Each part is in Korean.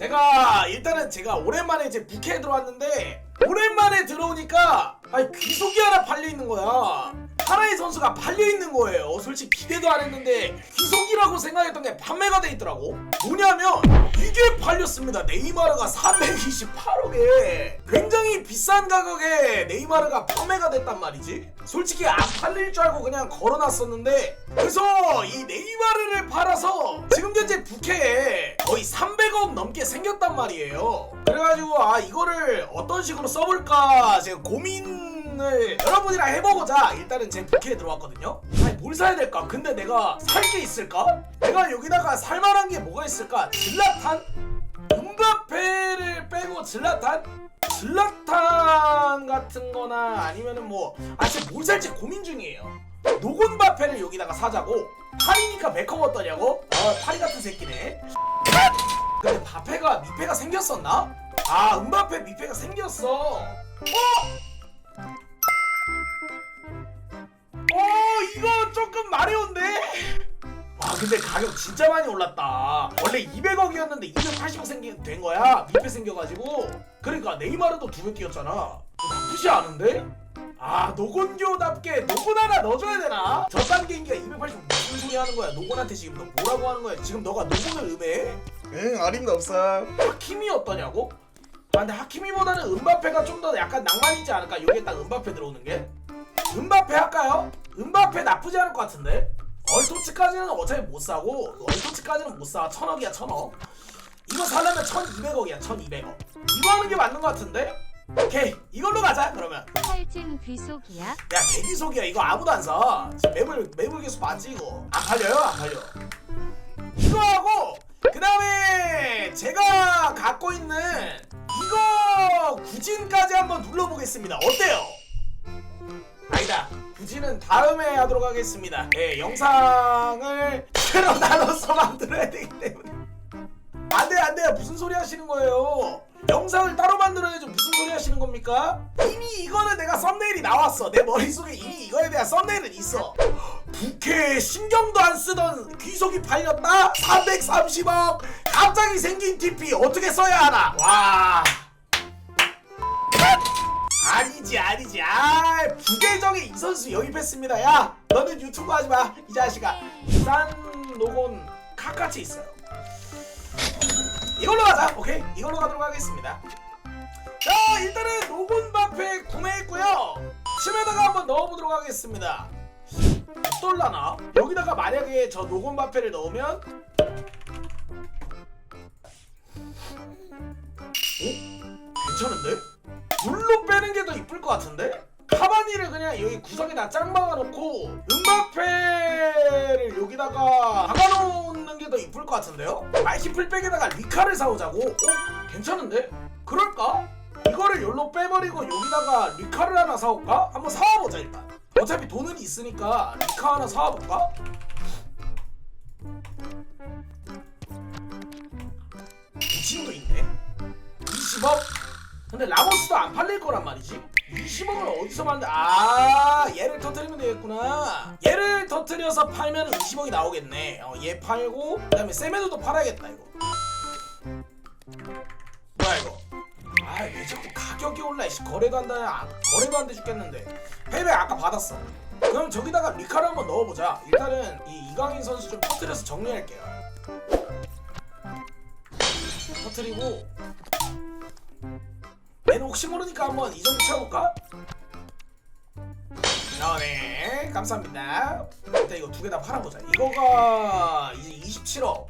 제가 일단은 제가 오랜만에 이제 부캐에 들어왔는데 오랜만에 들어오니까 아니 귀속이 하나 팔려 있는 거야. 하나의 선수가 팔려 있는 거예요. 솔직히 기대도 안 했는데 귀속이라고 생각했던 게 판매가 돼 있더라고. 뭐냐면 팔렸습니다. 네이마르가 328억에 굉장히 비싼 가격에 네이마르가 판매가 됐단 말이지. 솔직히 안 팔릴 줄 알고 그냥 걸어놨었는데 그래서 이 네이마르를 팔아서 지금 현재 부캐에 거의 300억 넘게 생겼단 말이에요. 그래가지고 아 이거를 어떤 식으로 써볼까 제가 고민을 여러분이랑 해보고자 일단은 제 부캐에 들어왔거든요. 뭘 사야 될까? 근데 내가 살 게 있을까? 내가 여기다가 살만한 게 뭐가 있을까? 질라탄? 음바페를 빼고 질라탄? 질라탄 같은 거나 아니면은 뭐, 아, 지금 뭘 살지 고민 중이에요. 노곤바페를 여기다가 사자고, 파리니까 베컴 어떠냐고? 아, 파리 같은 새끼네. 근데 바페가 미페가 생겼었나? 아, 음바페 미페가 생겼어. 어? 어, 이거 조금 마려운데? 와 근데 가격 진짜 많이 올랐다 원래 200억이었는데 280억 생긴 된 거야 미패 생겨가지고 그러니까 네이마르도 두 배 뛰었잖아 나쁘지 않은데? 아 노곤교답게 노곤 하나 넣어줘야 되나? 저딴 개인기가 280억 무슨 소리 하는 거야 노곤한테 지금 너 뭐라고 하는 거야 지금 너가 노곤을 음해? 응 어림도 없어 하킴이 어떠냐고? 아 근데 하키미보다는 은바페가 좀 더 약간 낭만 있지 않을까? 여기에 딱 은바페 들어오는 게? 은바페 할까요? 은바페 나쁘지 않을 것 같은데? 얼토츠까지는 어차피 못 사고 얼토츠까지는 못 사. 천억이야 천억. 이거 사려면 1200억이야 1200억. 이거 하는 게 맞는 것 같은데? 오케이 이걸로 가자 그러면. 탈진 귀속이야? 야 개기속이야 이거 아무도 안 사. 지금 매물 매물 개수 맞지 이거? 안 팔려요 안 팔려. 이거 하고 그 다음에 제가 갖고 있는 이거 구진까지 한번 눌러보겠습니다. 어때요? 아니다. 구진은 다음에 하도록 하겠습니다. 예, 영상을 새로 나눠서 만들어야 되기 때문에. 안 돼, 안 돼요. 무슨 소리 하시는 거예요? 영상을 따로 만들어야지 무슨 소리 하시는 겁니까? 이미 이거는 내가 썸네일이 나왔어. 내 머릿속에 이미 이거에 대한 썸네일은 있어. 부캐 신경도 안 쓰던 귀속이 팔렸다? 330억! 갑자기 생긴 TP 어떻게 써야 하나? 와. 아니지 아니지. 아 부계정에 이 선수 영입했습니다. 야 너는 유튜브 하지마. 이 자식아. 싼 노곤 카카치 있어요. 이걸로 가자. 오케이? 이걸로 가도록 하겠습니다. 자 일단은 노곤 바페 구매했고요. 침에다가 한번 넣어보도록 하겠습니다. 어떨라나? 여기다가 만약에 저 노곤 바페를 넣으면? 오? 괜찮은데? 같은데? 카바니를 그냥 여기 구석에다 짱 박아놓고 음바페를 여기다가 박아놓는 게 더 이쁠 것 같은데요? 마이키 풀백에다가 리카를 사오자고? 어? 괜찮은데? 그럴까? 이거를 열로 빼버리고 여기다가 리카를 하나 사올까? 한번 사와보자 일단 어차피 돈은 있으니까 리카 하나 사와볼까? 우진도 있네 20억? 근데 라모스도 안 팔릴 거란 말이지 20억을 어디서 만들 아 얘를 터트리면 되겠구나. 얘를 터트려서 팔면 20억이 나오겠네. 어, 얘 팔고 그 다음에 세메도도 팔아야겠다 이거. 뭐야 이거? 아왜 자꾸 가격이 올라? 씨 거래도 한다 안, 거래도 안 돼 죽겠는데. 페이백 아까 받았어. 그럼 저기다가 리카를 한번 넣어보자. 일단은 이 이강인 선수 좀 터트려서 정리할게요. 터트리고 혹시 모르니까 한번 이 정도 채워볼까? 아, 네. 감사합니다. 일단 이거 두 개 다 팔아보자. 이거가 이제 27억.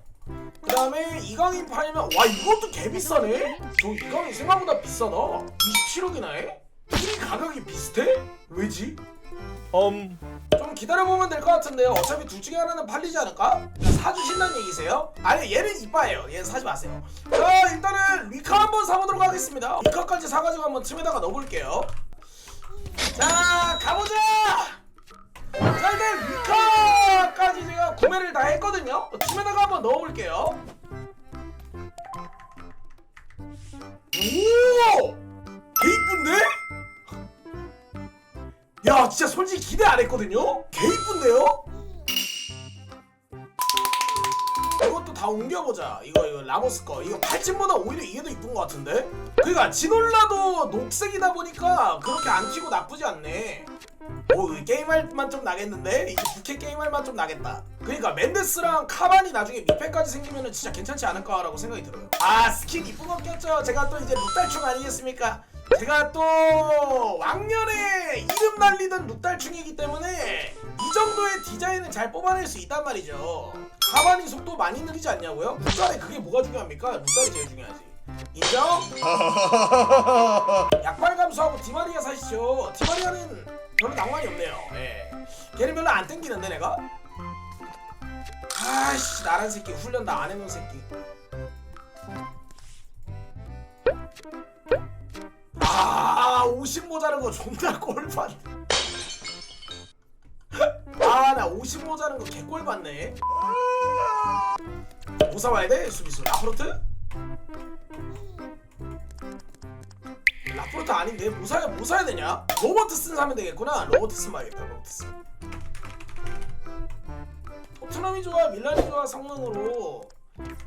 그 다음에 이강인 팔면, 와, 이것도 개 비싸네? 저 이강인 생각보다 비싸다. 27억이나 해? 둘이 가격이 비슷해? 왜지? 음좀 기다려보면 될 것 같은데요. 어차피 둘 중에 하나는 팔리지 않을까? 사주신다는 얘기세요? 아니 얘는 이빠예요. 얘는 사지 마세요. 자 일단은 리카 한번 사보도록 하겠습니다. 리카까지 사가지고 한번 팀에다가 넣어볼게요. 자 가보자. 자 일단 리카까지 제가 구매를 다 했거든요. 팀에다가 한번 넣어볼게요. 오! 진짜 솔직히 기대 안 했거든요? 개 이쁜데요? 이것도 다 옮겨버려 모자 이거 이거 라모스 거 이거 팔찌보다 오히려 이게 더 이쁜 것 같은데? 그러니까 지놀라도 녹색이다 보니까 그렇게 안 튀고 나쁘지 않네 오 게임할 맛 좀 나겠는데? 이제 부캐 게임할 맛 좀 나겠다 그러니까 맨데스랑 카반이 나중에 미패까지 생기면은 진짜 괜찮지 않을까라고 생각이 들어요 아 스킨 이쁜 거 꼈죠 제가 또 이제 룩달충 아니겠습니까 제가 또 왕년에 이름 날리던 룩달충이기 때문에 이 정도의 디자인을 잘 뽑아낼 수 있단 말이죠 카반이 속도 많이 느리지 않냐고요? 룩달에 그게 뭐가 중요합니까? 룩달이 제일 중요하지 인정? 약발 감수하고 디마리아 사시죠. 디마리아는 별로 낭만이 없네요. 예. 걔는 별로 안 땡기는데 내가. 아씨 나란 새끼 훈련 다 안 해놓은 새끼. 거 존나 꼴받네. 아나 50 모자른 거 개꼴 받네. 뭐 사와야 돼 수비수 라프로트? 라프로트 아닌데 뭐 사야 뭐 사야 되냐? 로버트슨 사면 되겠구나. 로버트슨 봐야겠다. 로버트슨. 토트넘이 좋아, 밀란이 좋아 성능으로.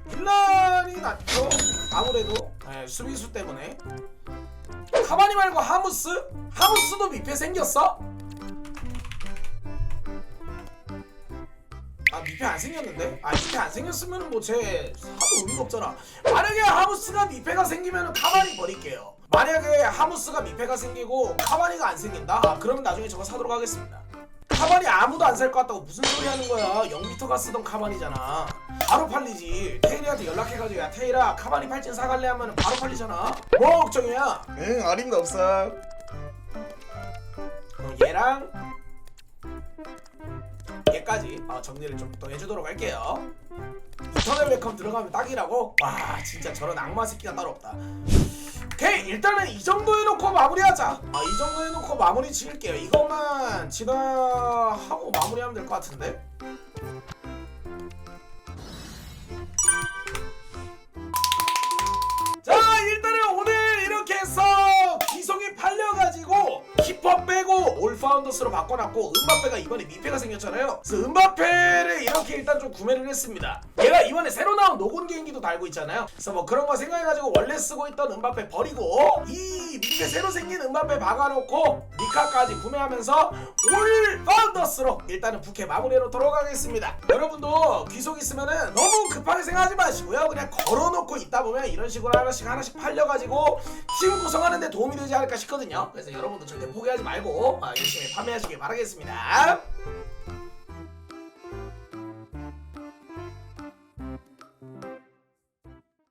밀란이 낫죠. 아무래도 네, 수비수 때문에. 카바니 말고 하무스? 하무스도 미패 생겼어? 아 미패 안 생겼는데? 아 미패 안 생겼으면 뭐제 하도 의미가 없잖아. 만약에 하무스가 미패가 생기면 카바니 버릴게요. 만약에 하무스가 미패가 생기고 카바니가 안 생긴다? 아 그러면 나중에 저거 사도록 하겠습니다. 카바니 아무도 안 살 것 같다고 무슨 소리 하는 거야? 0미터가 쓰던 카바니잖아. 바로 팔리지. 테일이한테 연락해가지고 야 테일아 카바니 팔찐 사갈래 하면 바로 팔리잖아. 뭐 걱정이야? 응 아림도 없어 얘랑 얘까지 어, 정리를 좀 더 해주도록 할게요. 인터넷 웹컴 들어가면 딱이라고? 와 진짜 저런 악마 새끼가 따로 없다. 오케이 일단은 이 정도 해놓고 마무리하자. 아, 이 정도 해놓고 마무리 지을게요. 이것만 진화하고 마무리하면 될 것 같은데. 빼고 올파운더스로 바꿔놨고 은바페가 이번에 미패가 생겼잖아요. 그래서 은바페를 이렇게 일단 좀 구매를 했습니다. 얘가 이번에 새로 나온 노곤 개인기도 달고 있잖아요. 그래서 뭐 그런 거 생각해가지고 원래 쓰고 있던 은바페 버리고 이 밑에 새로 생긴 은바페 박아놓고 니카까지 구매하면서 올 파운더스로 일단은 부캐 마무리해놓도록 하겠습니다. 여러분도 귀속 있으면은 너무 급하게 생각하지 마시고요. 그냥 걸어놓고 있다 보면 이런 식으로 하나씩 하나씩 팔려가지고 팀 구성하는데 도움이 되지 않을까 싶거든요. 그래서 여러분도 절대 포기하지 말고 아, 열심히 판매하시길 바라겠습니다